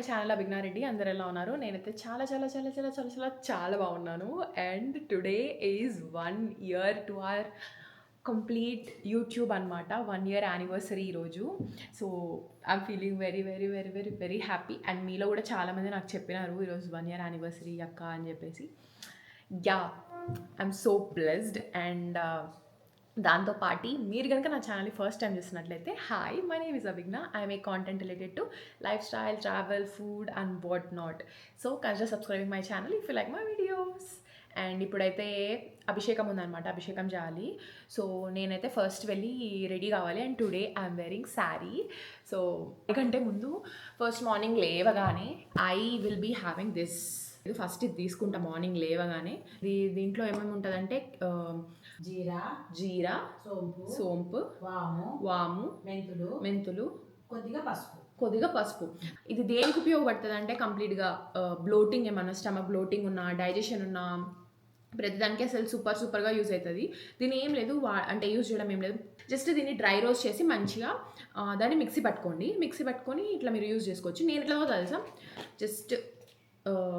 My channel అభిజ్ఞారెడ్డి అందరు ఎలా ఉన్నారు? నేనైతే చాలా చాలా చాలా చాలా చాలా చాలా చాలా బాగున్నాను. And today is one year to our complete YouTube అనమాట వన్ ఇయర్ యానివర్సరీ ఈరోజు. So I'm feeling very very very very very happy. And మీలో కూడా చాలామంది నాకు చెప్పినారు ఈరోజు వన్ ఇయర్ యానివర్సరీ అక్క అని చెప్పేసి. Yeah I'm so blessed. And దాంతో పాటి మీరు కనుక నా ఛానల్ని ఫస్ట్ టైం చూసినట్లయితే hi my name is Abhigna I'm a content related to lifestyle travel food and what not so consider subscribing my channel if you like my videos and ఇప్పుడైతే అభిషేకం ఉందన్నమాట అభిషేకం చేయాలి. సో నేనైతే ఫస్ట్ వెళ్ళి ready కావాలి and today I'm wearing sari so ఎందుకంటే ముందు ఫస్ట్ మార్నింగ్ లేవగానే I will be having this ఇది ఫస్ట్ ఇది తీసుకుంటా మార్నింగ్ లేవగానే. ఇది దీంట్లో ఏమేమి ఉంటుందంటే జీరా జీరా సోంపు సోంపు వాము వాము మెంతులు మెంతులు కొద్దిగా పసుపు. కొద్దిగా పసుపు. ఇది దేనికి ఉపయోగపడుతుంది అంటే కంప్లీట్గా బ్లోటింగ్ ఏమన్నా స్టమక్ బ్లోటింగ్ ఉన్నా డైజెషన్ ఉన్నా ప్రతిదానికి అసలు సూపర్ సూపర్గా యూజ్ అవుతుంది. దీని ఏం లేదు వా అంటే యూజ్ చేయడం ఏం లేదు. జస్ట్ దీన్ని డ్రై రోస్ట్ చేసి మంచిగా దాన్ని మిక్సీ పట్టుకోండి. మిక్సీ పట్టుకొని ఇట్లా మీరు యూజ్ చేసుకోవచ్చు. నేను ఎట్లా తెలుసా? జస్ట్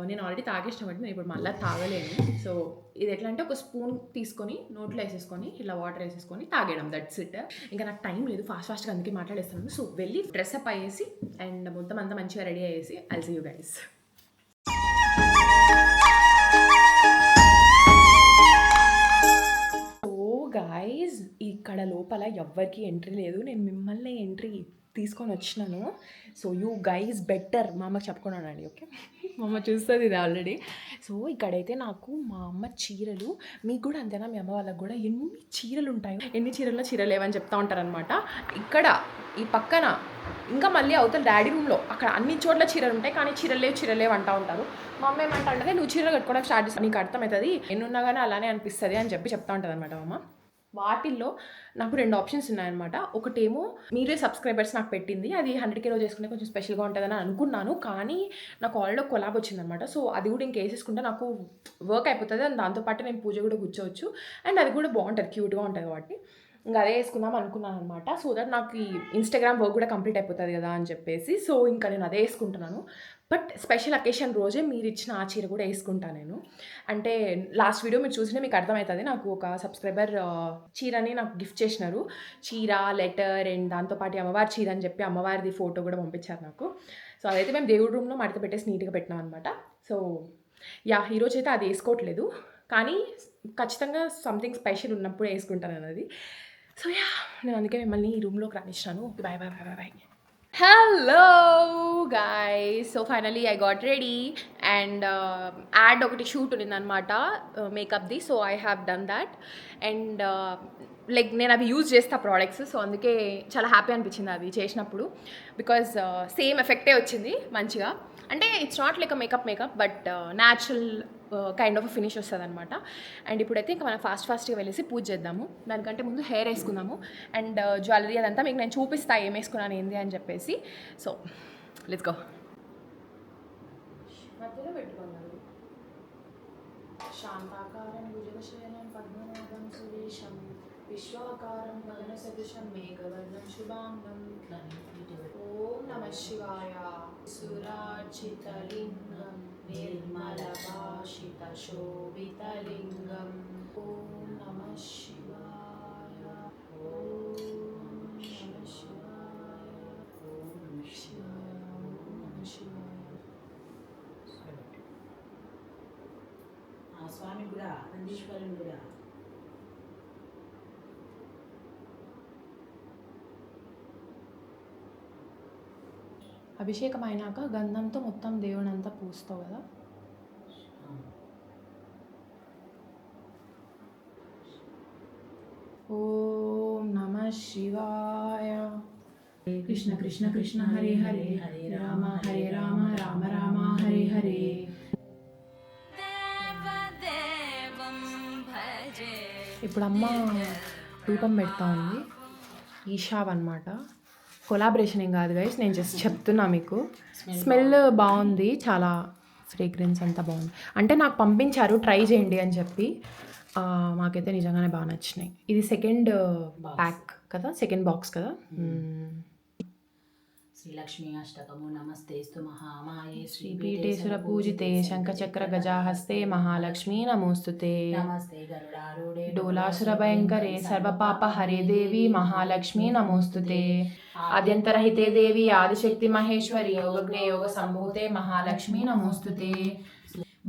నేను ఆల్రెడీ తాగేసిన బట్టి నేను ఇప్పుడు మళ్ళీ తాగలేను. సో ఇది ఎట్లా అంటే ఒక స్పూన్ తీసుకొని నోట్లో వేసేసుకొని ఇలా వాటర్ వేసేసుకొని తాగేయడం. దట్స్ ఇట్ ఇంకా నాకు టైం లేదు ఫాస్ట్ ఫాస్ట్గా అందుకే మాట్లాడేస్తున్నాను. సో వెళ్ళి డ్రెస్ అప్ అయ్యేసి అండ్ మొత్తం అంతా మంచిగా ready అయ్యేసి I'll see you guys so guys ఇక్కడ లోపల ఎవ్వరికి ఎంట్రీ లేదు. నేను మిమ్మల్ని ఎంట్రీ తీసుకొని వచ్చినాను సో యూ గైజ్ బెటర్ మా అమ్మకి చెప్పుకున్నానండి ఓకే మా అమ్మ చూస్తుంది ఇది ఆల్రెడీ సో ఇక్కడైతే నాకు మా అమ్మ చీరలు మీకు కూడా అంతేనా? మీ అమ్మ వాళ్ళకి కూడా ఎన్ని చీరలు ఉంటాయో ఎన్ని చీరల్లో చీరలు లేవని చెప్తా ఉంటారనమాట ఇక్కడ ఈ పక్కన ఇంకా మళ్ళీ అవతల డాడీ రూమ్లో అక్కడ అన్ని చోట్ల చీరలు ఉంటాయి కానీ చీరలు లేవు చీరలు లేవు అంటూ ఉంటారు. మా అమ్మ ఏమంటా అంటే నువ్వు చీరలు కట్టుకోవడానికి స్టార్ట్ చేస్తాను నీకు అర్థమవుతుంది? ఎన్నున్నా కానీ అలానే అనిపిస్తుంది అని చెప్పి చెప్తా ఉంటుంది అనమాట మా అమ్మ. వాటిల్లో నాకు రెండు ఆప్షన్స్ ఉన్నాయన్నమాట. ఒకటేమో మీరే సబ్స్క్రైబర్స్ నాకు పెట్టింది అది హండ్రెడ్ కిలో చేసుకుంటే కొంచెం స్పెషల్గా ఉంటుందని అనుకున్నాను కానీ నాకు ఆల్రెడీ కొలాబ్ వచ్చిందనమాట సో అది కూడా ఇంక వేసేసుకుంటే నాకు వర్క్ అయిపోతుంది అండ్ దాంతోపాటు నేను పూజ కూడా కూర్చోవచ్చు అండ్ అది కూడా బాగుంటుంది క్యూట్గా ఉంటుంది కాబట్టి. ఇంకా అదే వేసుకుందాం అనుకున్నాను అనమాట సో దట్ నాకు ఈ ఇన్స్టాగ్రామ్ వర్క్ కూడా కంప్లీట్ అయిపోతుంది కదా అని చెప్పేసి. సో ఇంకా నేను అదే వేసుకుంటున్నాను. బట్ స్పెషల్ అకేషన్ రోజే మీరు ఇచ్చిన ఆ చీర కూడా వేసుకుంటాను నేను. అంటే లాస్ట్ వీడియో మీరు చూసినా మీకు అర్థమవుతుంది. నాకు ఒక సబ్స్క్రైబర్ చీరని నాకు గిఫ్ట్ చేసినారు. చీర లెటర్ అండ్ దాంతోపాటు అమ్మవారి చీర అని చెప్పి అమ్మవారిది ఫోటో కూడా పంపించారు నాకు. సో అదైతే మేము దేవుడి రూమ్లో మడత పెట్టేసి నీట్గా పెట్టినాం అనమాట సో యా ఈరోజు అయితే అది వేసుకోవట్లేదు. కానీ ఖచ్చితంగా సంథింగ్ స్పెషల్ ఉన్నప్పుడు వేసుకుంటాను అన్నది. సో యా నేను అందుకే మిమ్మల్ని ఈ రూమ్లోకి రానిచ్చాను bye bye bye bye bye hello guy so finally I got ready and ad ఒకటి షూట్ ఉన్నిందనమాట మేకప్ది so I have done that and like నేను అవి యూజ్ చేస్తా ప్రోడక్ట్స్ సో అందుకే చాలా హ్యాపీ అనిపించింది అది చేసినప్పుడు. బికాజ్ సేమ్ ఎఫెక్టే వచ్చింది మంచిగా. అంటే it's not like makeup makeup but natural kind of finish వస్తుంది అనమాట అండ్ ఇప్పుడైతే ఇంకా మనం ఫాస్ట్ ఫాస్ట్గా వెళ్ళేసి పూజ చేద్దాము. దానికంటే ముందు హెయిర్ వేసుకుందాము. అండ్ జ్యువెలరీ uh, అదంతా మీకు నేను చూపిస్తా ఏం వేసుకున్నాను ఏంది అని చెప్పేసి. సో లెట్స్ గో మధ్యలో శాంతాకారం భుజగశయనం పద్మనాభం సురేశం విశ్వాకారం వదన సదృశం మేఘవర్ణం శుభాంగం ఓం నమ శివాయ. సురార్చితలింగం. నిర్మలభాషిత శోభితలింగం ఓం నమ శివాయ ఓం నమ శివాయ ఓం నమ శివాయ ఓం నమ శివాయ ఆ స్వామి కూడా నందీశ్వరుని కూడా అభిషేకం అయినాక గంధంతో మొత్తం దేవుని అంతా పూస్తావు కదా? ఓం నమ శివాయ. కృష్ణ కృష్ణ కృష్ణ హరే హరే. హరే రామ హరే రామ రామ రామ హరే హరే. ఇప్పుడు అమ్మ రూపం పెడతా ఉంది. ఈషావ్ అనమాట కొలాబరేషన్ ఏం కాదు గైస్ నేను జస్ట్ చెప్తున్నా మీకు. స్మెల్ బాగుంది. చాలా ఫ్రేగ్రెన్స్ అంతా బాగుంది. అంటే నాకు పంపించారు ట్రై చేయండి అని చెప్పి. మాకైతే నిజంగానే బాగా నచ్చినాయి. ఇది సెకండ్ ప్యాక్ కదా? సెకండ్ బాక్స్ కదా? మ్మ్. శ్రీలక్ష్మీ అష్టకము నమస్తేస్తు మహామాయే శ్రీపీఠేశ్వర పూజితే శంఖచక్ర గజాహస్తే మహాలక్ష్మీ నమోస్తుతే నమస్తే గరుడారూఢే డోలాసుర భయంకరే సర్వపాప హరే దేవి మహాలక్ష్మీ నమోస్తుతే ఆద్యంతరహితే దేవి ఆదిశక్తి మహేశ్వరి యోగజ్ఞ యోగ సంభూతే మహాలక్ష్మీ నమోస్తుతే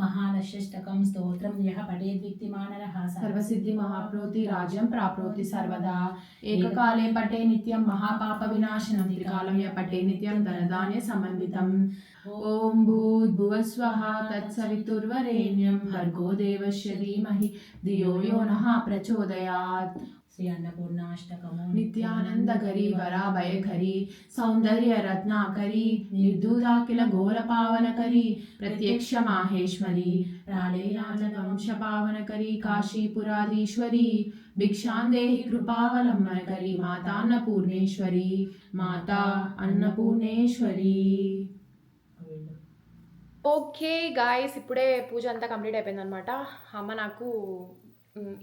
మహాలక్ష్యష్టకం స్తోత్రం యః పఠేద్విక్తిమానరః సర్వసిద్ధి మహాప్రోతి రాజ్యం ప్రాప్నోతి సర్వదా ఏకకాలే పటే నిత్యం మహాపాప వినాశనం త్రికాలం య పటే నిత్యం ధనధాన్య సమన్వితం ఓం భూర్భువస్వః తత్సవితుర్వరేణ్యం భర్గో దేవస్య ధీమహి శ్రీ అన్నపూర్ణాష్టకము నిత్యానందకరి వరాభయకరి సౌందర్య రత్నాకరి నిర్దూదాకిల ఘోర పావనకరి ప్రత్యక్ష మాహేశ్వరి రాళేరాజవంశ పావనకరి కాశీపురాధీశ్వరి భిక్షాందేహి కృపావలంబనకరి మాతా అన్నపూర్ణేశ్వరి మాతా అన్నపూర్ణేశ్వరి ఓకే గాయస్ ఇప్పుడే పూజ అంతా కంప్లీట్ అయిపోయింది అనమాట అమ్మ నాకు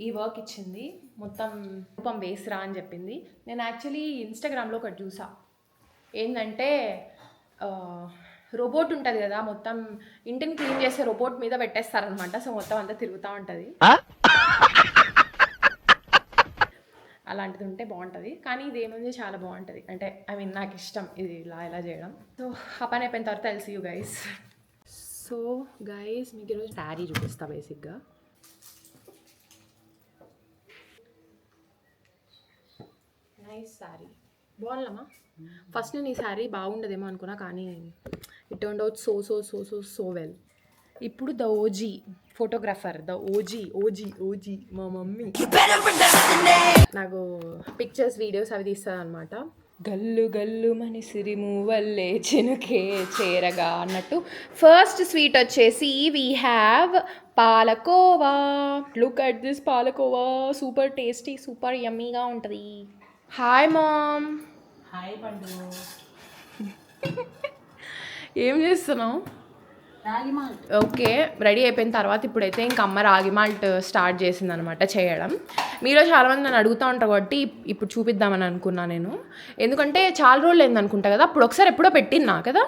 ఈ వర్క్ ఇచ్చింది. మొత్తం రూపం వేసిరా అని చెప్పింది. నేను యాక్చువల్లీ ఇన్స్టాగ్రామ్లో ఒకటి చూసా. ఏంటంటే రోబోట్ ఉంటుంది కదా మొత్తం ఇంటిని క్లీన్ చేసే రోబోట్ మీద పెట్టేస్తారనమాట. సో మొత్తం అంతా తిరుగుతూ ఉంటుంది. అలాంటిది ఉంటే బాగుంటుంది. కానీ ఇది ఏముంది? చాలా బాగుంటుంది. అంటే ఐ మీన్ నాకు ఇష్టం ఇది ఇలా ఇలా చేయడం. సో ఆ పని అయిపోయిన తర్వాత తెలిసి యూ గైస్ సో గైస్ మీకు ఈరోజు శారీ చూపిస్తా బేసిక్గా నైస్ శారీ బాగుందమ్మా. ఫస్ట్ నేను ఈ శారీ బాగుండదేమో అనుకున్నా కానీ it turn out so so so so so well ఇప్పుడు the OG photographer the OG OG OG మా మమ్మీ. నాకు పిక్చర్స్ వీడియోస్ అవి తీస్తుంది అనమాట గల్లు గల్లు మని సిరిము వల్లే చినుకే చేరగా అన్నట్టు ఫస్ట్ స్వీట్ వచ్చేసి we have palkova. Look at this palkova. Super tasty super యమ్మీగా ఉంటుంది. Hi ma'am. హాయ్ పండు. ఏం చేస్తున్నావు? రాగి మాల్ట్. ఓకే రెడీ అయిపోయిన తర్వాత ఇప్పుడైతే ఇంక అమ్మ రాగి మాల్ట్ స్టార్ట్ చేసింది అనమాట చేయడం. మీలో చాలామంది నన్ను అడుగుతూ ఉంటారు కాబట్టి ఇప్పుడు చూపిద్దామని అనుకున్నా నేను. ఎందుకంటే చాలా రోజులు అయింది అనుకుంటా కదా అప్పుడు ఒకసారి ఎప్పుడో పెట్టినా కదా?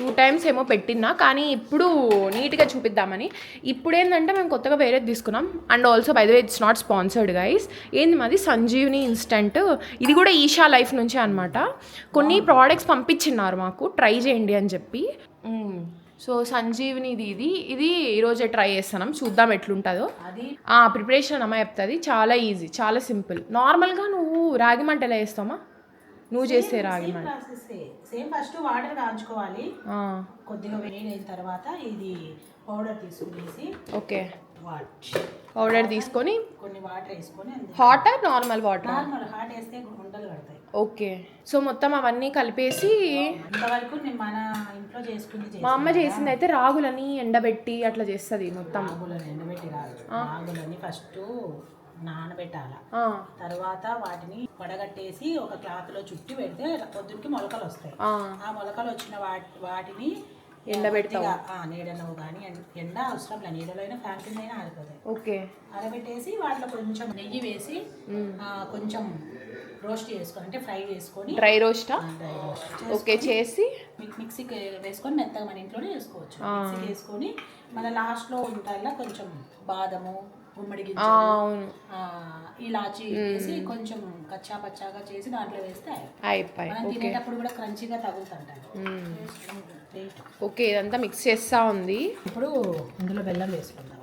టూ టైమ్స్ ఏమో పెట్టినా కానీ ఇప్పుడు నీట్గా చూపిద్దామని. ఇప్పుడు ఏంటంటే మేము కొత్తగా వేరేది తీసుకున్నాం. And also by the way it's not sponsored guys. ఏంది మాది? సంజీవిని ఇన్స్టెంట్. ఇది కూడా ఈషా లైఫ్ నుంచే అనమాట కొన్ని ప్రోడక్ట్స్ పంపించిన్నారు మాకు. ట్రై చేయండి అని చెప్పి. సో సంజీవినిది ఇది. ఇది ఈరోజే ట్రై చేస్తున్నాం. చూద్దాం ఎట్లుంటుందో. ప్రిపరేషన్ అమ్మ చెప్తుంది. చాలా ఈజీ. చాలా సింపుల్. నార్మల్గా నువ్వు రాగి మంట ఎలా వేస్తామా నువ్వు చేసే రాగి సేమ్ ఫస్ట్ వాటర్ కాంచుకోవాలి. కొద్దిగా వేడైన తర్వాత ఇది పౌడర్ తీసుకునేసి ఓకే. వాట్? పౌడర్ తీసుకొని కొన్ని వాటర్ వేసుకొని hot normal water normal hot వేస్తే గుంటలు కడతాయి. ఓకే. సో మొత్తం అవన్నీ కలిపేసి ఇంతవరకు మన ఇంట్లో చేసుకుంది మా అమ్మ చేసింది? అయితే రాగులని ఎండబెట్టి అట్లా చేస్తుంది మొత్తం. రాగులను ఎండబెట్టి రాగులని ఫస్ట్ నానబెట్టాల. తర్వాత వాటిని వడగట్టేసి ఒక క్లాత్లో చుట్టి పెడితే పొద్దునికి మొలకలు వస్తాయి. ఆ, మొలకలు వచ్చిన వాటి వాటిని ఆ, నీడలో కానీ ఎండ అవసరం లేదు. నీడలో అయినా ఫ్యాన్ కింద అయినా ఆరిపోతాయి. ఓకే. ఆరబెట్టేసి వాటిలో కొంచెం నెయ్యి వేసి కొంచెం రోస్ట్ చేసుకొని అంటే ఫ్రై చేసుకొని డ్రై రోస్టా? డ్రై రోస్ట్ ఓకే చేసి? మిక్- మిక్సీకి వేసుకొని మెత్తగా మన ఇంట్లోనే చేసుకోవచ్చు. మిక్సీకి వేసుకొని మన లాస్ట్లో ఉంటాయిలా కొంచెం బాదము గుమ్మడి గింజలు ఇలాచి వేసి కొంచెం కచ్చా పచ్చాగా చేసి దాంట్లో వేస్తే అయిపోయి. మనం తినేటప్పుడు కూడా క్రంచీగా తగులుతుంటాయి. ఓకే ఇదంతా మిక్స్ చేస్తా ఉంది. ఇప్పుడు ఇందులో బెల్లం వేసుకుందాం.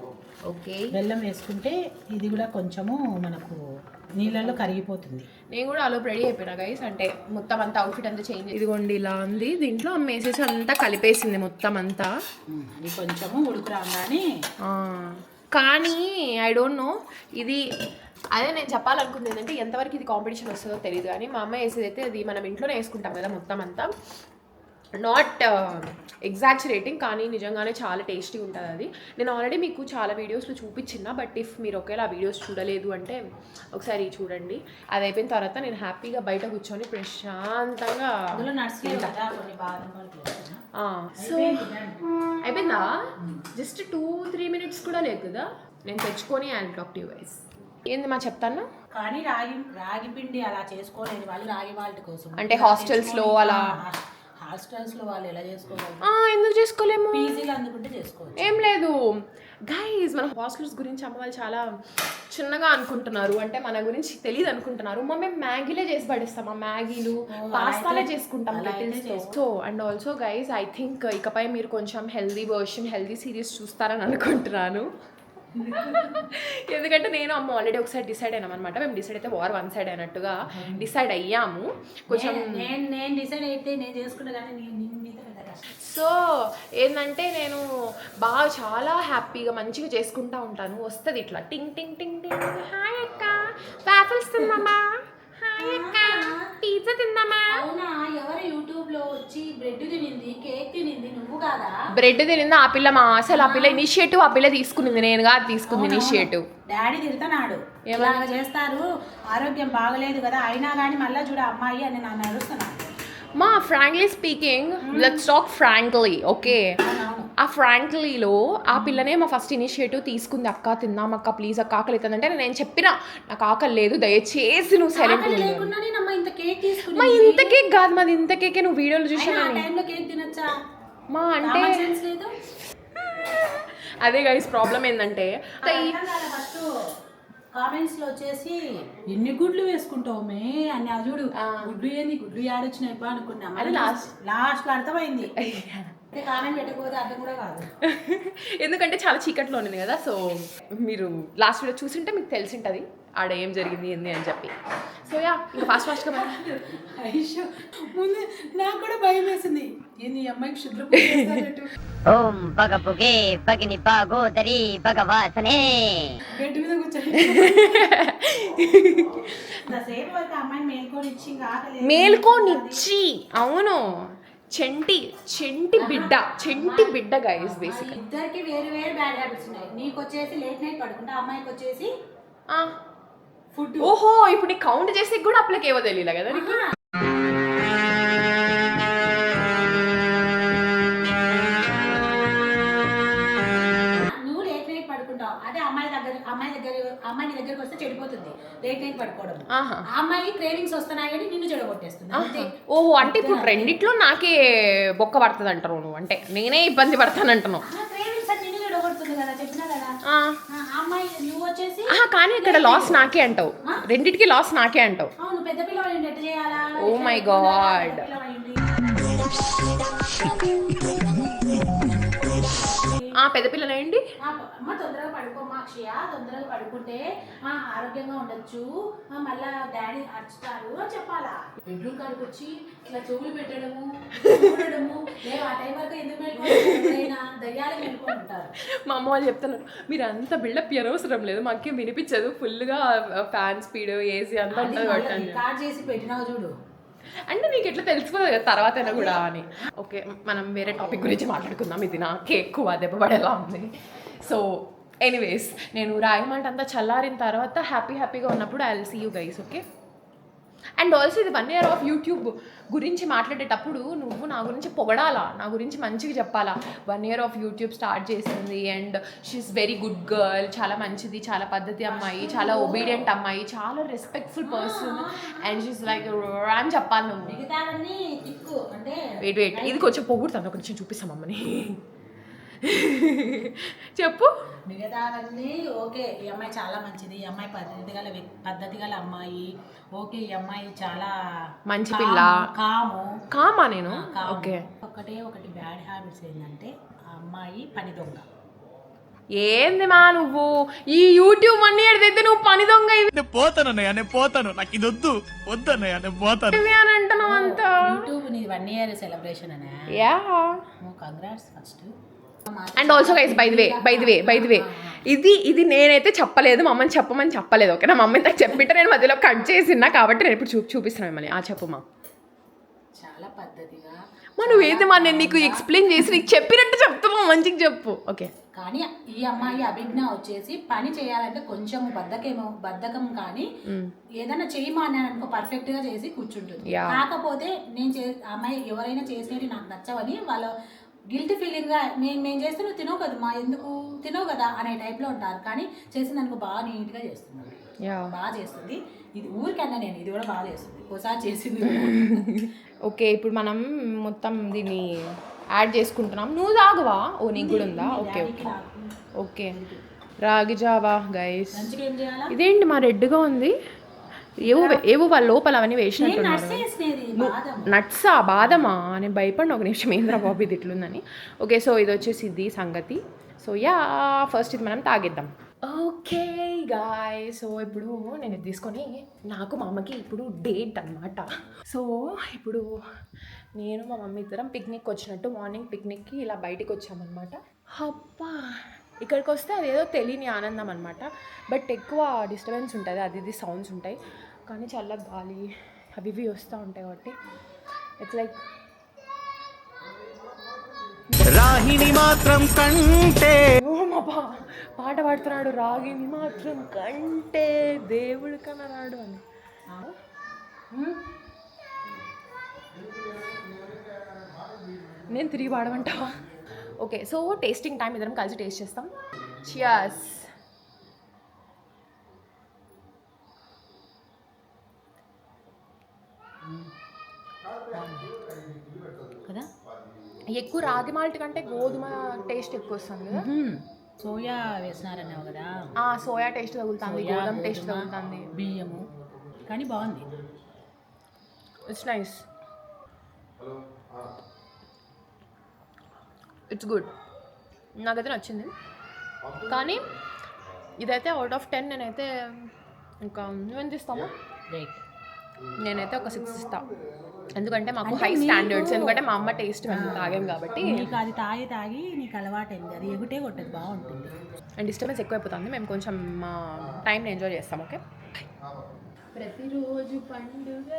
ఓకే. బెల్లం వేసుకుంటే ఇది కూడా కొంచెము మనకు నీళ్ళల్లో కరిగిపోతుంది. నేను కూడా అలో రెడీ అయిపోయినా గైస్ అంటే మొత్తం అంతా అవుట్ఫిట్ అంతా చేంజ్ ఇదిగోండి ఇలా ఉంది. దీంట్లో అమ్మ వేసేసి అంతా కలిపేసింది మొత్తం అంతా. ఇది కొంచెము ఉడుకు రాగానే ఆ, కానీ ఐ డోంట్ నో ఇది అదే నేను చెప్పాలనుకుంది ఏంటంటే ఎంతవరకు ఇది కాంపిటీషన్ వస్తుందో తెలియదు కానీ మా అమ్మ వేసేది అయితే అది మనం ఇంట్లోనే వేసుకుంటాం కదా మొత్తం అంతా. నాట్ ఎగ్జాక్చురేటింగ్ కానీ నిజంగానే చాలా టేస్టీ ఉంటుంది అది. నేను ఆల్రెడీ మీకు చాలా వీడియోస్లో చూపించిన బట్ ఇఫ్ మీరు ఒకవేళ ఆ వీడియోస్ చూడలేదు అంటే ఒకసారి చూడండి. అది అయిపోయిన తర్వాత నేను హ్యాపీగా బయట కూర్చొని ప్రశాంతంగా. సో అయిపోయిందా జస్ట్ టూ త్రీ మినిట్స్ కూడా లేదు కదా. నేను తెచ్చుకొని ఐ టాక్ టు వైస్ ఏంది మా చెప్తాను? కానీ రాగి రాగి పిండి అలా చేసుకోలేని వాళ్ళు రాగి వాళ్ళ కోసం. అంటే hostels లో అలా? హాస్టల్స్లో వాళ్ళు ఎలా ఎందుకు చేసుకోలేము? పీజీలు అందుకుంటే చేసుకోవచ్చు. ఏం లేదు. గైజ్ మన హాస్టల్స్ గురించి అమ్మ వాళ్ళు చాలా చిన్నగా అనుకుంటున్నారు. అంటే మన గురించి తెలియదు అనుకుంటున్నారు. మా మేము మ్యాగీలే చేసి పడేస్తాం. ఆ మ్యాగీలు పాస్తాలే చేసుకుంటాం so and also guys I think ఇకపై మీరు కొంచెం హెల్దీ వర్షన్ హెల్దీ సిరీస్ చూస్తారని అనుకుంటున్నాను. ఎందుకంటే నేను అమ్మ ఆల్రెడీ ఒకసారి డిసైడ్ అయినాం అనమాట మేము డిసైడ్ అయితే వార్ వన్ సైడ్ అయినట్టుగా డిసైడ్ అయ్యాము. కొంచెం నేను- నేను డిసైడ్ అయితే నేను చేసుకున్నా కానీ నేను సో ఏంటంటే నేను బాగా చాలా హ్యాపీగా మంచిగా చేసుకుంటా ఉంటాను. వస్తుంది ఇట్లా. టింగ్ టింగ్ టింగ్ టింగ్. హాయ్ అక్క. వాఫల్స్ అక్క పిజ్జా తిందామా? అవునా ఎవరు యూట్యూబ్లో వచ్చి బ్రెడ్ తినింది కేక్ తినింది నువ్వు కాదా? బ్రెడ్ తినింది ఆ పిల్ల మా అసలు ఆ పిల్ల ఇనిషియేటివ్ ఆ పిల్ల తీసుకునింది నేను కాదు తీసుకుంది ఇనిషియేటివ్ డాడీ తిడుతున్నాడు ఇలాగ చేస్తారు ఆరోగ్యం బాగలేదు కదా అయినా కానీ మళ్ళీ చూడ అమ్మాయి అని నన్ను అరుస్తున్నాను మా frankly speaking let's talk frankly okay ఆ ఫ్రాంక్లీలో ఆ పిల్లనే మా ఫస్ట్ ఇనిషియేటివ్ తీసుకుంది. అక్క తిందాం అక్క ప్లీజ్ అక్క ఆకలి అవుతుందంటే నేను చెప్పిన నాకు ఆకలి లేదు దయచేసి నువ్వు సైలెంట్ మా ఇంత కేక్ కాదు మాది ఇంత కేకే నువ్వు వీడియోలు చూసాను మా అంటే అదే గైస్ ప్రాబ్లం ఏంటంటే కామెంట్స్లో వచ్చేసి ఎన్ని గుడ్లు వేసుకుంటావు మే అని అది చూడు గుడ్లు ఏంది? గుడ్లు యాడొచ్చినాయి బా అనుకున్నా. లాస్ట్లో అర్థమైంది. ఎందుకంటే చాలా చీకట్లో ఉంది కదా సో మీరు లాస్ట్ వీడియో చూసింటే మీకు తెలిసింటది ఆడ ఏం జరిగింది ఏంది అని చెప్పి. సో యా ఇంకా ఫాస్ట్ ఫాస్ట్గా ముందు నాకు కూడా భయం వేసింది. ఏంది అమ్మాయికి శుద్ర. ఓం పగపుగే పగిని పాగోదరి భగవాసనే. బెడ్ మీద కూర్చొని మేల్కోనిచ్చి అవును. చెంటి చెంటి బిడ్డ చెంటి బిడ్డ గైస్ బేసిక్ ఇద్దరికి వేరు వేరు బ్యాడ్ హ్యాబిట్స్ ఉన్నాయి. నీకు వచ్చేసి లేట్ నైట్ పడుకుంటా అమ్మాయికి వచ్చేసి ఫుడ్ ఓహో ఇప్పుడు నీకు కౌంట్ చేసి కూడా అప్లకి ఏవో తెలియలే కదా నీకు? అమ్మాయి నీ దగ్గరికి వస్తే చెడిపోతుంది. లేట్ నైట్ పడుకోవడం ఆ అమ్మాయి క్రేవింగ్స్ వస్తున్నాయి కానీ నిన్ను చెడగొట్టేస్తుంది. అంతే. ఓహో అంటే ఇప్పుడు రెండిట్లో నాకే బొక్క పడుతుంది అంటారు నువ్వు. అంటే నేనే ఇబ్బంది పడతాను అంటున్నావు క్రేవింగ్స్ అని నిన్ను చెడగొడుతుంది కదా చెప్పినా కదా? ఆ. ఆ అమ్మాయి నువ్వు వచ్చేసి ఆహా కానీ ఇక్కడ లాస్ నాకే అంటావు. రెండిటికి లాస్ నాకే అంటావు. అవును పెద్ద చేయాలా? Oh my God. ఆ పెద్ద పిల్లలేండి అమ్మ తొందరగా పడుకోమ్మా అక్షయ తొందరగా పడుకుంటే ఆ, ఆరోగ్యంగా ఉండొచ్చు. మళ్ళా డాడీ అరుచుతారు అని చెప్పాలా. బెడ్రూమ్ కాడికి వచ్చి ఇట్లా చెవులు పెట్టడము చూడడము ఆ టైం వరకు ఎందుకు దయ్యాలు మా అమ్మ వాళ్ళు చెప్తున్నారు మీరు అంత బిల్డప్ అవసరం లేదు. మాకేం వినిపించదు. ఫుల్గా ఫ్యాన్ స్పీడ్ ఏసీ అంతా ఉంటుంది రికార్డ్ చేసి పెట్టినావు చూడు. అంటే నీకు ఎట్లా తెలిసిపోతుంది కదా తర్వాత కూడా అని. ఓకే మనం వేరే టాపిక్ గురించి మాట్లాడుకుందాం. ఇది నాకే ఎక్కువ దెబ్బ పడేలా ఉంది. సో ఎనీవేస్ నేను రాయమంట అంతా చల్లారిన తర్వాత హ్యాపీ హ్యాపీగా ఉన్నప్పుడు I will see you guys okay and also ఇది వన్ ఇయర్ ఆఫ్ యూట్యూబ్ గురించి మాట్లాడేటప్పుడు నువ్వు నా గురించి పొగడాలా? నా గురించి మంచిగా చెప్పాలా? One year of YouTube start చేసింది and she's very good girl చాలా మంచిది చాలా పద్ధతి అమ్మాయి చాలా ఒబీడియంట్ అమ్మాయి చాలా respectful person and she's like అని చెప్పాలి నువ్వు. వెయిట్ వెయిట్ ఇది కొంచెం పొగుడుతాను ఒక నిమిషం చూపిస్తాం అమ్మని. చెప్పు. మిగతావన్నీ ఓకే ఈ అమ్మాయి చాలా మంచిది ఈ అమ్మాయి పద్ధతి గల పద్ధతి గల అమ్మాయి ఓకే ఈ అమ్మాయి చాలా మంచి పిల్ల. కాము. కామా నేను. ఓకే. ఒకటే ఒకటి బ్యాడ్ హ్యాబిట్స్ ఏంటంటే ఆ అమ్మాయి పని దొంగ. ఏంది మా నువ్వు? ఈ యూట్యూబ్ వన్ ఇయర్ నువ్వు పని దొంగ ఇవి నేను పోతాను అన్నయ్య నేను పోతాను. నాకు ఇది వద్దు. వద్దు అన్నయ్య నేను పోతాను. అని అంటున్నావు అంత? యూట్యూబ్ నీ వన్ ఇయర్ సెలబ్రేషన్ అనే yeah congrats first and also guys bye way bye way bye way ఇది ఇది నేనైతే చెప్పలేదు మా అమ్మని చెప్పమని చెప్పలేదు ఓకే నా మమ్మీ నాకు చెప్పితే నేను మధ్యలో కట్ చేసినా కాబట్టి నేను ఇప్పుడు చూ చూపిస్తున్నాను మిమ్మల్ని. ఆ చెప్పు మా. చాలా పద్ధతిగా మా నువ్వు ఏంది మా నేను నీకు ఎక్స్ప్లెయిన్ చేసి నీకు చెప్పినట్టు చెప్తున్నావు మంచిగా చెప్పు. ఓకే. కానీ ఈ అమ్మాయి అభిజ్ఞ వచ్చేసి పని చేయాలంటే కొంచెం బద్ధకేమో బద్ధకం కానీ ఏదైనా చేయమా అని అనుకో పర్ఫెక్ట్గా చేసి కూర్చుంటుంది. కాకపోతే నేను చే అమ్మాయి ఎవరైనా చేసినవి నాకు నచ్చవని వాళ్ళ గిల్టీ ఫీలింగ్గా నేను నేను చేస్తే నువ్వు తినవు కదా మా ఎందుకు తినవు కదా అనే టైప్లో ఉంటారు. కానీ చేసిన అనుకో బాగా నీట్గా చేస్తున్నాను యా. బాగా చేస్తుంది. ఇది ఊరికన్నా నేను ఇది కూడా బాగా చేస్తుంది. ఒకసారి చేసింది. ఓకే ఇప్పుడు మనం మొత్తం దీన్ని యాడ్ చేసుకుంటున్నాం. నువ్వు తాగవా? ఓ నీకు కూడా ఉందా? Okay okay. Okay. Ragi Java guys ఇదేంటి మా రెడ్గా ఉంది? ఏవో ఏవో వాళ్ళ లోపల అవన్నీ నేను వేసినట్టున్నారు నట్స్ బాదమా నేను భయపడిన ఒక నిమిషం ఏంద్రా బాబు ఇది ఇట్లుందని. ఓకే సో ఇది వచ్చేసి ఇది సంగతి. సో యా ఫస్ట్ ఇది మనం తాగిద్దాం. ఓకే గాయ్ సో ఇప్పుడు నేను తీసుకొని నాకు మా అమ్మకి ఇప్పుడు డేట్ అనమాట సో ఇప్పుడు నేను మా మమ్మీ ఇద్దరం పిక్నిక్ వచ్చినట్టు మార్నింగ్ పిక్నిక్కి ఇలా బయటికి వచ్చామన్నమాట. అబ్బా! ఇక్కడికి వస్తే అదేదో తెలియని ఆనందం అనమాట బట్ ఎక్కువ డిస్టర్బెన్స్ ఉంటుంది అది ఇది సౌండ్స్ ఉంటాయి. కానీ చల్ల గాలి అవి ఇవి వస్తూ ఉంటాయి కాబట్టి ఇట్స్ లైక్ రాహిణి మాత్రం కంటే పాట పాడుతున్నాడు రాగిని మాత్రం కంటే దేవుడు కనరాడు అని. నేను తిరిగి పాడమంటావా? ఓకే సో టేస్టింగ్ టైం ఇద్దరం కలిసి టేస్ట్ చేస్తాం. చియాస్ కదా? ఎక్కువ రాగి మాల్ట్ కంటే గోధుమ టేస్ట్ ఎక్కువ వస్తుంది కదా సోయా వేసినారన్నావు కదా? ఆ సోయా టేస్ట్ తగులుతుంది గోధుమ టేస్ట్ తగులుతుంది. బియ్యము. కానీ బాగుంది. ఇట్స్ నైస్ ఇట్స్ గుడ్ నాకైతే నచ్చింది. కానీ ఇదైతే అవుట్ ఆఫ్ టెన్ నేనైతే ఇంకా నువ్వెంత ఇస్తాము నేనైతే ఒక సిక్స్ ఇస్తా. ఎందుకంటే మాకు హై స్టాండర్డ్స్ ఎందుకంటే మా అమ్మ టేస్ట్ మేము తాగాం కాబట్టి నీకు అది తాగి తాగి నీకు అలవాటైంది అది ఎగుటే కొట్టదు బాగుంటుంది. అండ్ డిస్టర్బెన్స్ ఎక్కువైపోతుంది. మేము కొంచెం మా టైంని ఎంజాయ్ చేస్తాం ఓకే ప్రతిరోజు పండుగ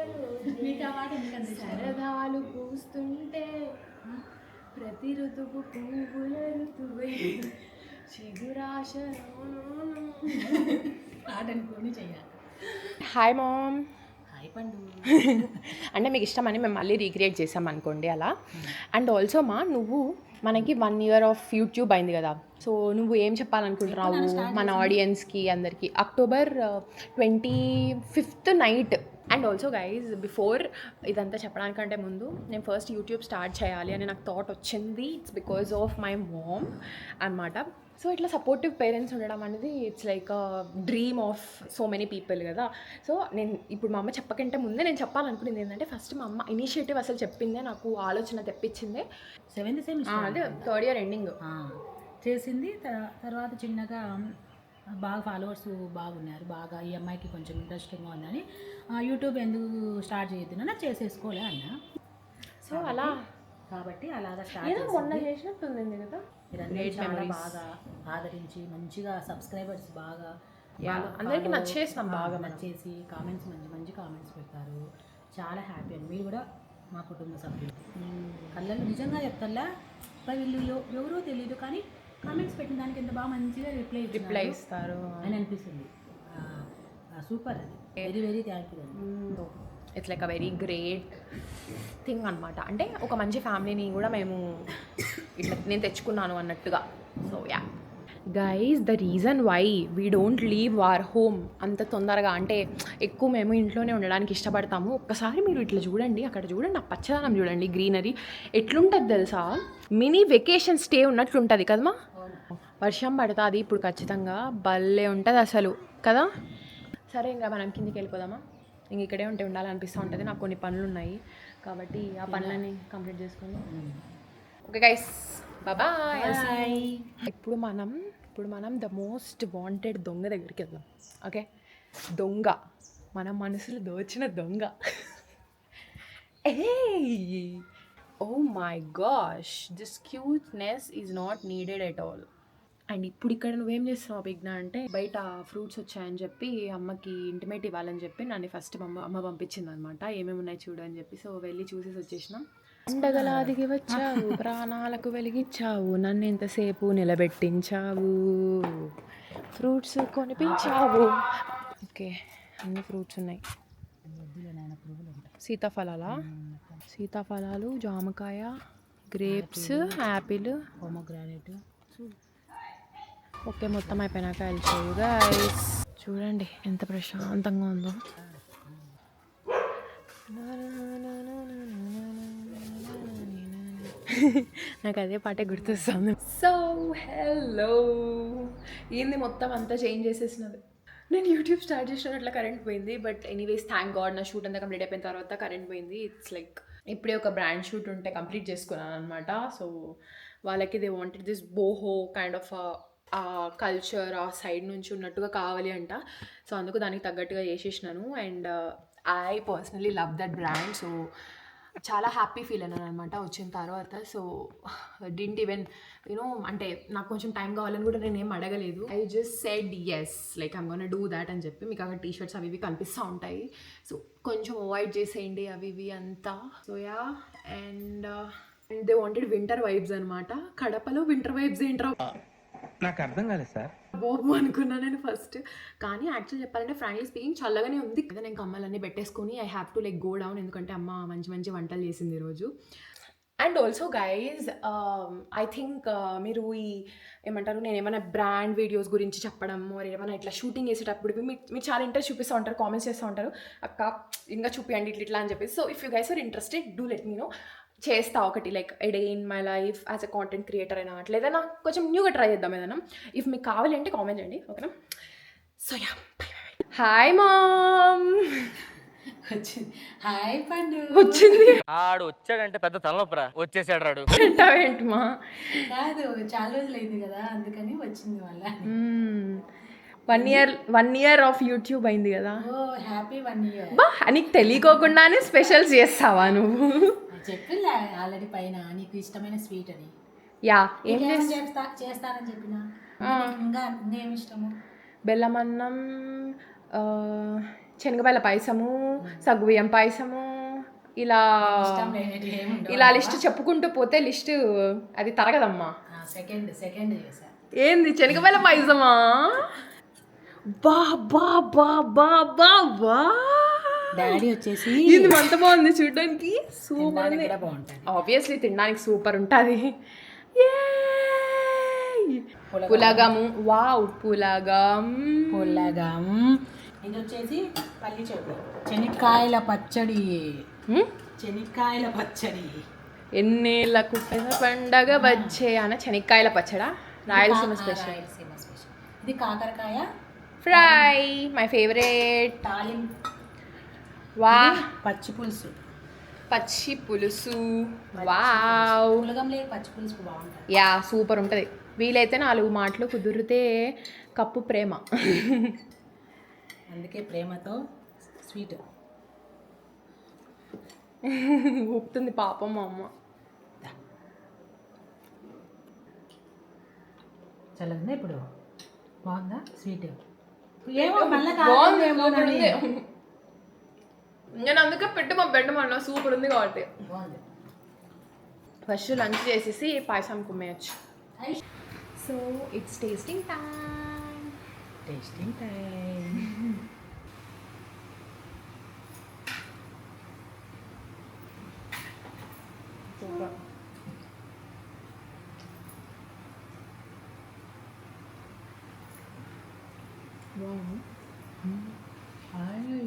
సరదాలు పూస్తుంటే ప్రతి ఋతువు పువ్వుల ఋతువే. చిగురాశ ఆట అనుకొని చెయ్యాలి. Hi mom. పండు. అంటే మీకు ఇష్టమని మేము మళ్ళీ రీక్రియేట్ చేసాం అనుకోండి అలా. అండ్ ఆల్సో మా నువ్వు మనకి వన్ ఇయర్ ఆఫ్ యూట్యూబ్ అయింది కదా. సో నువ్వు ఏం చెప్పాలనుకుంటున్నావు మన ఆడియన్స్కి అందరికీ? October twenty fifth night and also guys before ఇదంతా చెప్పడానికంటే ముందు నేను ఫస్ట్ యూట్యూబ్ స్టార్ట్ చేయాలి అని నాకు థాట్ వచ్చింది. It's because of my mom అనమాట సో ఇట్లా సపోర్టివ్ పేరెంట్స్ ఉండడం అనేది it's like dream of so many people కదా. సో నేను ఇప్పుడు మా అమ్మ చెప్పకంటే ముందే నేను చెప్పాలనుకునేది ఏంటంటే ఫస్ట్ మా అమ్మ ఇనిషియేటివ్ అసలు చెప్పిందే నాకు ఆలోచన తెప్పించిందే. సెవెంత్ సెమ్ అదే థర్డ్ ఇయర్ ఎండింగ్ చేసింది. తర- తర్వాత చిన్నగా బాగా ఫాలోవర్స్ బాగున్నారు. బాగా ఈ అమ్మాయికి కొంచెం ఇంట్రెస్టింగ్గా ఉందని యూట్యూబ్ ఎందుకు స్టార్ట్ చేయొద్దునన్నా చేసేసుకోలే అన్న. సో అలా కాబట్టి అలాగా స్టార్ట్ మొన్న చేసినట్టుంది కదా? చాలా బాగా ఆదరించి మంచిగా సబ్స్క్రైబర్స్ బాగా అందరికీ నచ్చేసినాం బాగా. నచ్చేసి కామెంట్స్ మంచి మంచి కామెంట్స్ పెట్టారు చాలా హ్యాపీ అండి. మీరు కూడా మా కుటుంబ సభ్యులు కళ్ళల్లో నిజంగా చెప్తారా వీళ్ళు ఎవ- ఎవరో తెలియదు కానీ కామెంట్స్ పెట్టిన దానికి ఎంత బాగా మంచిగా రిప్లై రిప్లై ఇస్తారు. అని అనిపిస్తుంది. సూపర్ అది. Very very thank you it's like a very great thing అనమాట అంటే ఒక మంచి ఫ్యామిలీని కూడా మేము ఇట్లా నేను తెచ్చుకున్నాను అన్నట్టుగా. So yeah guys the reason why we don't leave our home అంత తొందరగా అంటే ఎక్కువ మేము ఇంట్లోనే ఉండడానికి ఇష్టపడతాము. ఒక్కసారి మీరు ఇట్లా చూడండి అక్కడ చూడండి ఆ పచ్చదనం చూడండి గ్రీనరీ ఎట్లుంటుంది తెలుసా? మినీ వెకేషన్ స్టే ఉన్నట్లుంటుంది కదమ్మా? వర్షం పడుతుంది ఇప్పుడు ఖచ్చితంగా భలే ఉంటుంది అసలు కదా? సరే ఇంకా మనం కిందికి వెళ్ళిపోదామా? ఇంక ఇక్కడే ఉంటే ఉండాలనిపిస్తూ ఉంటుంది నాకు కొన్ని పనులు ఉన్నాయి కాబట్టి ఆ పనులన్నీ కంప్లీట్ చేసుకొని ఓకే గైస్ బాయ్ ఇప్పుడు మనం ఇప్పుడు మనం ద మోస్ట్ వాంటెడ్ దొంగ దగ్గరికి వెళ్దాం. ఓకే దొంగ. మన మనసులో దోచిన దొంగ. ఓ my gosh this cuteness is not needed at all and ఇప్పుడు ఇక్కడ నువ్వేం చేస్తున్నావు బిగ్నా అంటే బయట ఫ్రూట్స్ వచ్చాయని చెప్పి అమ్మకి ఇంటిమేట్ ఇవ్వాలని చెప్పి నన్ను ఫస్ట్ అమ్మ అమ్మ పంపించింది అనమాట ఏమేమి ఉన్నాయి చూడు అని చెప్పి. సో వెళ్ళి చూసేసి వచ్చేసినాం. పండగలాదికి వచ్చావు ప్రాణాలకు వెలిగించావు నన్ను ఎంతసేపు నిలబెట్టించావు. ఫ్రూట్స్ కొనిపించావు. ఓకే అన్ని ఫ్రూట్స్ ఉన్నాయి. సీతాఫలాలా? సీతాఫలాలు జామకాయ గ్రేప్స్ యాపిల్. పొమోగ్రానైట్ ఓకే మొత్తం అయిపోయినాక వెళ్ళిపోయి గైస్ చూడండి ఎంత ప్రశాంతంగా ఉందో. నాకు అదే పాటే గుర్తొస్తుంది. సో హలో ఏంది మొత్తం అంతా చేంజ్ చేసేసినది? నేను యూట్యూబ్ స్టార్ట్ చేసినట్ల కరెంట్ పోయింది బట్ ఎనీవేస్ థ్యాంక్ గాడ్ నా షూట్ అంతా కంప్లీట్ అయిపోయిన తర్వాత కరెంట్ పోయింది. ఇట్స్ లైక్ ఇప్పుడే ఒక బ్రాండ్ షూట్ ఉంటే కంప్లీట్ చేసుకున్నాను అనమాట సో వాళ్ళకి they wanted this boho kind of uh culture uh side నుంచి ఉన్నట్టుగా కావాలి అంట. సో అందుకు దానికి తగ్గట్టుగా చేసేసినాను. And I personally love that brand so చాలా హ్యాపీ ఫీల్ అయినాను అనమాట వచ్చిన తర్వాత. సో డింట్ ఈవెన్ యూనో అంటే నాకు కొంచెం టైం కావాలని కూడా నేను ఏం అడగలేదు. I just said yes like I'm gonna do that అని చెప్పి మీకు అక్కడ టీషర్ట్స్ అవి ఇవి కనిపిస్తూ ఉంటాయి. సో కొంచెం అవాయిడ్ చేసేయండి అవి ఇవి అంతా. So yeah and they wanted winter vibes అనమాట కడపలో వింటర్ వైబ్స్ ఏంట్రా? నాకు అర్థం కాలేదు సార్. బాబు అనుకున్నా నేను ఫస్ట్ కానీ యాక్చువల్ చెప్పాలంటే ఫ్రాంక్లీ స్పీకింగ్ చల్లగానే ఉంది. కదా నేను కమ్మలన్నీ పెట్టేసుకొని I have to like go down ఎందుకంటే అమ్మ మంచి మంచి వంటలు చేసింది ఈరోజు and also guys I think మీరు ఈ ఏమంటారు నేను ఏమైనా బ్రాండ్ వీడియోస్ గురించి చెప్పడం మరి ఏమైనా ఇట్లా షూటింగ్ చేసేటప్పుడు మీరు మీరు చాలా ఇంట్రెస్ట్ చూపిస్తూ ఉంటారు కామెంట్స్ చేస్తూ ఉంటారు. అక్క ఇంకా చూపియండి ఇట్లా ఇట్లా అని చెప్పేసి. So if you guys are interested do let me know చేస్తా ఒకటి like a day in my life as a content creator అయినా అట్లా ఏదైనా కొంచెం న్యూగా ట్రై చేద్దాం ఏదైనా. ఇఫ్ మీకు కావాలి అంటే కామెంట్ చేయండి ఓకేనా సో యా హాయ్ మామ్ వచ్చింది. హాయ్ పండు వచ్చింది. ఆడు వచ్చాడంటే పెద్ద తలనొప్పరా. వచ్చేసాడు రాడు. ఏంటి మా కాదు చాలా రోజులు అయింది కదా అందుకని వచ్చింది వాళ్ళ one year one year of YouTube అయింది కదా. ఓ హ్యాపీ వన్ ఇయర్ బా నీకు తెలియకోకుండానే స్పెషల్స్ చేస్తావా నువ్వు? చెప్పిందా ఆల్రెడీ పైన నీకు ఇష్టమైన స్వీట్ అని యా ఏం చేస్తా చేస్తా చేస్తానని చెప్పిన? ఇంకా ఇంకేం ఇష్టము? బెల్లం అన్నం ఆ, శనగపాయల పాయసము సగ్గుబియ్యం పాయసము ఇలా. ఇలా లిస్ట్ చెప్పుకుంటూ పోతే లిస్ట్ అది తరగదమ్మా. సెకండ్ సెకండ్ ఏంది శనగపాయల పాయసమా? బా బా బా బా బా బా. డాడీ వచ్చేసి ఇది అంత బాగుంది చూడడానికి. సూపర్ బాగుంటుంది. ఆబ్వియస్లీ తినడానికి సూపర్ ఉంటుంది. పులగము వావ్ పులగం. పుల్లగం ఇది వచ్చేసి పల్లి చెట్టు. శనక్కాయల పచ్చడి. హ్మ్? శనక్కాయల పచ్చడి. ఎన్నేళ్ళకు పెద్ద పండగ వచ్చే అన్న శనక్కాయల పచ్చడా? రాయలసీమ స్పెషల్ రాయలసీమ స్పెషల్ ఇది కాకరకాయ. ఫ్రై మై ఫేవరెట్ తాలిం వా. పచ్చి పులుసు. పచ్చి పులుసు. వావ్. పులగం లేక పచ్చి పులుసు బాగుంటుంది. యా సూపర్ ఉంటుంది. వీలైతే నాలుగు మాటలు కుదిరితే కప్పు ప్రేమ. అందుకే ప్రేమతో స్వీట్. ఊపుతుంది పాపం మా అమ్మ. చల్లగా ఇప్పుడు? బాగుందా? స్వీట్. ఏమో మళ్ళీ బాగుంది కాదేమో సూపర్ అని. ఉంది నేను అందుకే పెట్టు మా పెట్టమన్నా సూపర్ ఉంది కాబట్టి బాగుంది ఫస్ట్ లంచ్ చేసేసి పాయసం కుమ్మేయచ్చు. So it's tasting time tasting time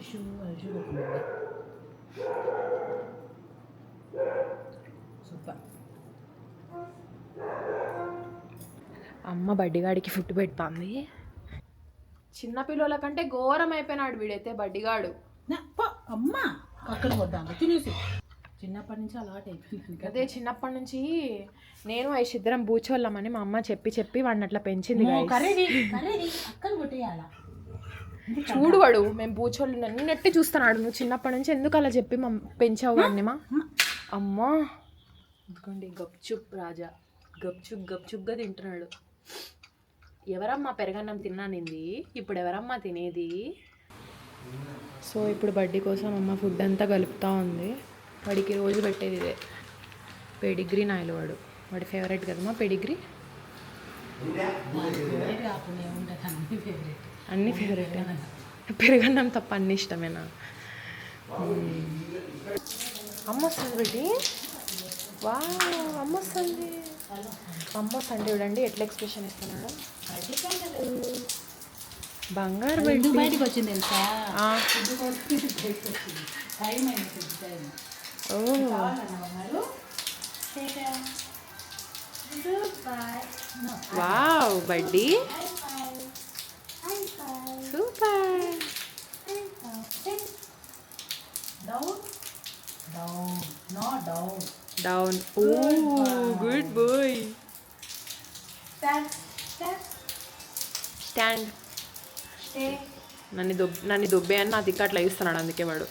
Ayush Ayush super. అమ్మ బడ్డిగాడికి ఫుడ్ పెడుతుంది. చిన్న పిల్లల కంటే ఘోరం అయిపోయినాడు వీడైతే బడ్డిగాడు. అమ్మ అక్కడ కొద్దాం తినేసి. చిన్నప్పటి నుంచి అలవాటు అయిపోయింది అదే చిన్నప్పటి నుంచి నేను ఐష్ ఇద్దరం బూచోళ్ళమని మా అమ్మ చెప్పి చెప్పి వాడిని అట్లా పెంచింది అక్కలు కొట్టేయాలా? చూడు వాడు మేము బూచోళ్ళు నన్నెట్టి చూస్తున్నాడు. నువ్వు చిన్నప్పటి నుంచి ఎందుకు అలా చెప్పి మా పెంచావు వాడిని మా? అమ్మా. ఇదిగోండి గప్చుప్ రాజా. గప్చుప్ గప్చుప్గా తింటున్నాడు. ఎవరమ్మా పెరగన్నం తిన్నానింది? ఇప్పుడు ఎవరమ్మా తినేది? సో ఇప్పుడు బడ్డీ కోసం అమ్మ ఫుడ్ అంతా కలుపుతూ ఉంది. వాడికి రోజు పెట్టేది ఇదే. పెడిగ్రీ నాయలు వాడు. వాడి ఫేవరెట్ కదమ్మా పెడిగ్రీ? ఫేవరెట్ అన్ని ఫేవరెట్ పెరగన్నం తప్ప అన్ని ఇష్టమేనా? మ్మ్. అమ్మ వస్తుంది వా అమ్మ వస్తుంది అమ్మ వస్తుంది చూడండి ఎట్లా ఎక్స్ప్రెషన్ ఇస్తున్నాడు బంగారు బయట బయటకు వచ్చింది తెలుసా? ఓ. Wow buddy. Super down down no down down oh good boy stand stand stand stay నన్ను దొబ్ నన్ను దొబ్బే అని నా దిక్కు అట్లా ఇస్తున్నాడు అందుకే వాడు.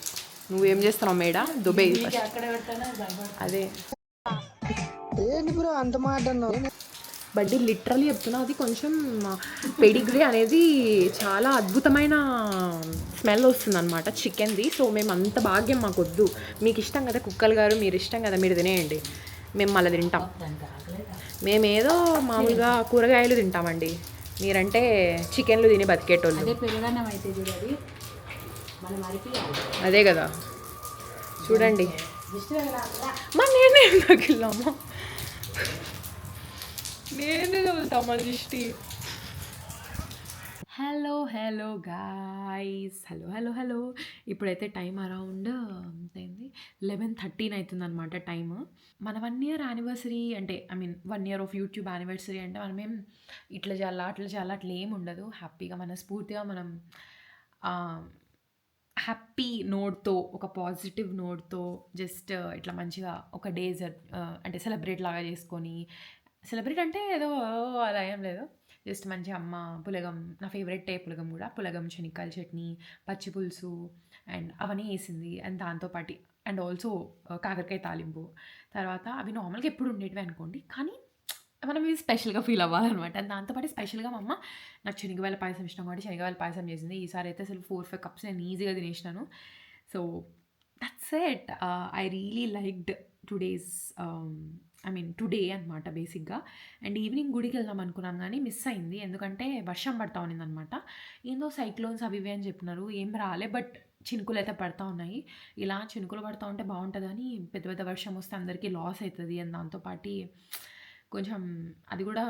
నువ్వేం చేస్తున్నావు మేడ? దుబ్బే అక్కడ పెడతానే భయపడ అదే. బడ్డీ లిటరలీ చెప్తున్నా అది కొంచెం పెడిగ్రీ అనేది చాలా అద్భుతమైన స్మెల్ వస్తుంది అనమాట చికెన్ది సో మేము అంత భాగ్యం మాకు వద్దు మీకు ఇష్టం కదా కుక్కలు గారు మీరు ఇష్టం కదా మీరు తినేయండి. మేము మళ్ళీ తింటాం. మేమేదో మామూలుగా కూరగాయలు తింటామండి. మీరంటే చికెన్లు తిని బతికేటోళ్ళు. అదే కదా. చూడండి. దిష్టి తగలాలా మా నేనే తగిలామా నేనే తగులుతామా దిష్టి. Hello hello guys hello hello hello. ఇప్పుడైతే టైం అరౌండ్ ఎంతైంది లెవెన్ థర్టీన్ అవుతుంది అనమాట టైమ్. మన వన్ ఇయర్ యానివర్సరీ అంటే I mean one year of YouTube anniversary అంటే మనం ఏం ఇట్లా చేయాలా అట్లా చేయాలా అట్లా ఏం ఉండదు. హ్యాపీగా మన స్ఫూర్తిగా మనం హ్యాపీ నోట్తో ఒక పాజిటివ్ నోట్తో జస్ట్ ఇట్లా మంచిగా ఒక డే అంటే సెలబ్రేట్ లాగా చేసుకొని సెలబ్రేట్ అంటే ఏదో అలా ఏం లేదు. జస్ట్ మంచి అమ్మ పులగం నా ఫేవరెట్ టే పులగం కూడా. పులగం శనక్కాయల చట్నీ పచ్చి పులుసు అండ్ అవన్నీ వేసింది. అండ్ దాంతోపాటి అండ్ ఆల్సో కాకరకాయ తాలింపు. తర్వాత అవి నార్మల్గా ఎప్పుడు ఉండేటివి అనుకోండి. కానీ మనం ఇది స్పెషల్గా ఫీల్ అవ్వాలన్నమాట. అండ్ దాంతోపాటి స్పెషల్గా మా అమ్మ నాకు శనగవేల పాయసం ఇష్టం. కాబట్టి శనగవేల పాయసం చేసింది. ఈసారి అయితే అసలు ఫోర్ ఫైవ్ కప్స్ నేను ఈజీగా తినేసినాను. So that's it I really liked today's I mean today అనమాట బేసిక్గా అండ్ ఈవినింగ్ గుడికి వెళ్దాం అనుకున్నాం కానీ మిస్ అయింది. ఎందుకంటే వర్షం పడతా ఉన్నింది అనమాట ఏందో సైక్లోన్స్ అవి ఇవి అని చెప్పినారు. ఏం రాలే బట్ చినుకులు అయితే పడతా ఉన్నాయి. ఇలా చినుకులు పడతా ఉంటే బాగుంటుందని పెద్ద పెద్ద వర్షం వస్తే అందరికీ లాస్ అవుతుంది అండ్ దాంతోపాటి కొంచెం అది కూడా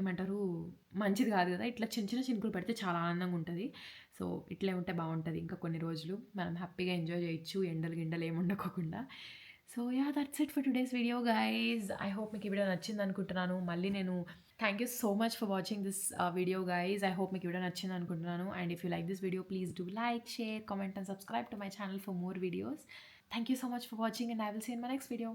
ఏమంటారు మంచిది కాదు కదా. ఇట్లా చిన్న చిన్న చినుకులు పెడితే చాలా ఆనందంగా ఉంటుంది. సో ఇట్లే ఉంటే బాగుంటుంది. ఇంకా కొన్ని రోజులు మనం హ్యాపీగా ఎంజాయ్ చేయొచ్చు ఎండలు గిండలు ఏమి ఉండకోకుండా. So yeah that's it for today's video guys I hope మీకు ఈ వీడియో నచ్చింది అనుకుంటున్నాను. మళ్ళీ నేను thank you so much for watching this video guys I hope మీకు ఇవిడ వీడియో నచ్చింది అనుకుంటున్నాను. And if you like this video please do like share comment and subscribe to my channel for more videos thank you so much for watching and I will see in my next video